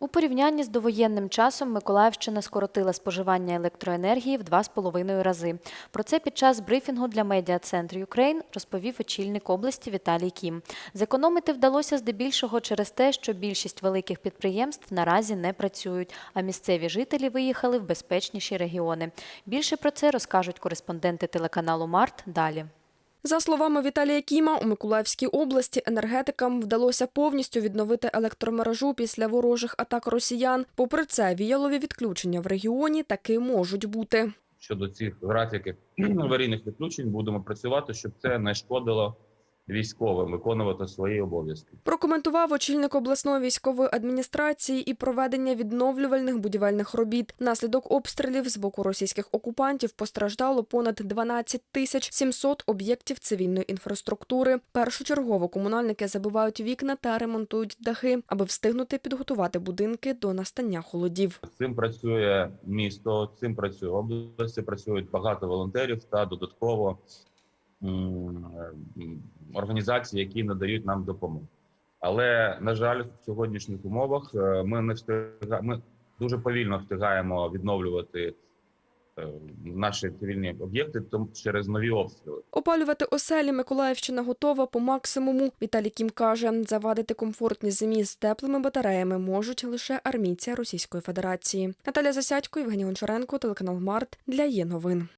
У порівнянні з довоєнним часом Миколаївщина скоротила споживання електроенергії в два з половиною рази. Про це під час брифінгу для медіа-центру Юкрейн розповів очільник області Віталій Кім. Зекономити вдалося здебільшого через те, що більшість великих підприємств наразі не працюють, а місцеві жителі виїхали в безпечніші регіони. Більше про це розкажуть кореспонденти телеканалу Март далі. За словами Віталія Кіма, у Миколаївській області енергетикам вдалося повністю відновити електромережу після ворожих атак росіян. Попри це, віялові відключення в регіоні таки можуть бути. щодо цих графіків аварійних відключень будемо працювати, щоб це не шкодило військовим виконувати свої обов'язки. Прокоментував очільник обласної військової адміністрації і проведення відновлювальних будівельних робіт. Наслідок обстрілів з боку російських окупантів постраждало понад 12 тисяч 700 об'єктів цивільної інфраструктури. Першочергово комунальники забивають вікна та ремонтують дахи, аби встигнути підготувати будинки до настання холодів. Цим працює місто, цим працює область, працюють багато волонтерів та додатково організацій, які надають нам допомогу. Але на жаль, в сьогоднішніх умовах е, ми не встига... ми дуже повільно встигаємо відновлювати е, наші цивільні об'єкти тому через нові обстріли. Опалювати оселі Миколаївщина готова по максимуму. Віталій Кім каже, завадити комфортні зимі з теплими батареями можуть лише армійці Російської Федерації. Наталя Засядько, Євгеній Гончаренко, телеканал Март для є новин.